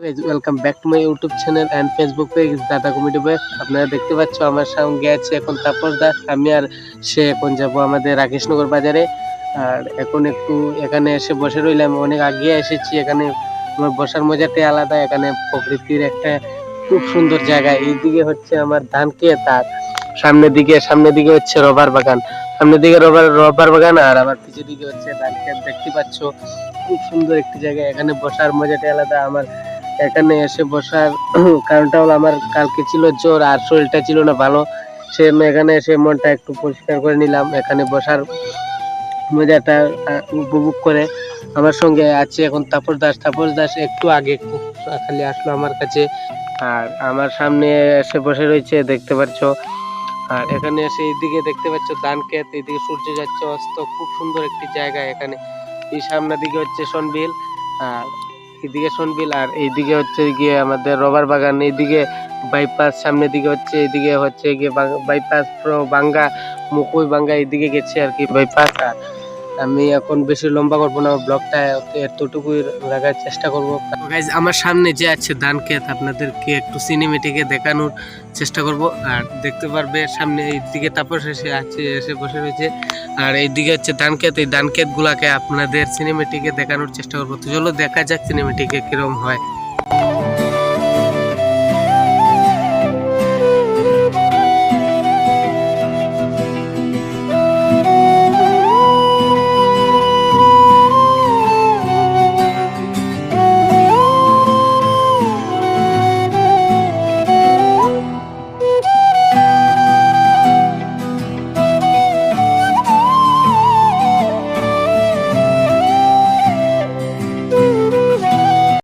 Welcome back to my YouTube channel and Facebook page দাদা committee boy আপনারা দেখতে পাচ্ছ আমার সঙ্গে আছে এখন তাপস দাস, আমি আর সে এখন যাব আমাদের রাকেশনগর বাজারে। আর এখন একটু এখানে এসে বসে রইলাম, অনেক আগে এসেছি, এখানে আমার বসার মজাটাই আলাদা, এখানে প্রকৃতির একটা খুব সুন্দর জায়গা। এইদিকে হচ্ছে আমার ধান খেত আর সামনের দিকে সামনের দিকে হচ্ছে রবার বাগান। সামনের দিকে রবার রবার বাগান, আর আমার পিছের দিকে হচ্ছে ধান খেত, দেখতে পাচ্ছ। খুব সুন্দর একটি জায়গা, এখানে বসার মজাটাই আলাদা, আমার এখানে এসে বসার কারণটা হলো আমার কালকে ছিল জ্বর আর শরীরটা ছিল না ভালো। সে এখানে এসে মনটা একটু পরিষ্কার করে নিলাম। এখানে বসার মজাটা উপভোগ করে আমার সঙ্গে আছে এখন তাপস দাস। তাপস দাস একটু আগে খালি আসলো আমার কাছে। আর আমার সামনে এসে বসে রয়েছে, দেখতে পাচ্ছ। আর এখানে এসে এইদিকে দেখতে পাচ্ছ ধান ক্ষেত এইদিকে সূর্য যাচ্ছে অস্ত। খুব সুন্দর একটি জায়গা এখানে। এই সামনের দিকে হচ্ছে সনবিল। আর এদিকে সোনবিল আর এইদিকে হচ্ছে গিয়ে আমাদের রবার বাগান, এইদিকে বাইপাস সামনের দিকে হচ্ছে এদিকে হচ্ছে গিয়ে বাইপাস প্রো বাঙ্গা মুকুই বাঙ্গা এইদিকে গেছে আর কি বাইপাস আর আমি এখন বেশি লম্বা করব না, ব্লগটা এতটুকুই রাখার চেষ্টা করব। গাইজ আমার সামনে যে আছে ধান ক্ষেত আপনাদেরকে একটু সিনেমেটিকে দেখানোর চেষ্টা করব। আর দেখতে পারবে সামনে এইদিকে তাপস এসে আছে, এসে বসে রয়েছে। আর এইদিকে হচ্ছে ধান ক্ষেত এই ধান ক্ষেতগুলাকে আপনাদের সিনেমেটিকে দেখানোর চেষ্টা করব। তো চলো দেখা যাক সিনেমেটিকে কিরম হয়।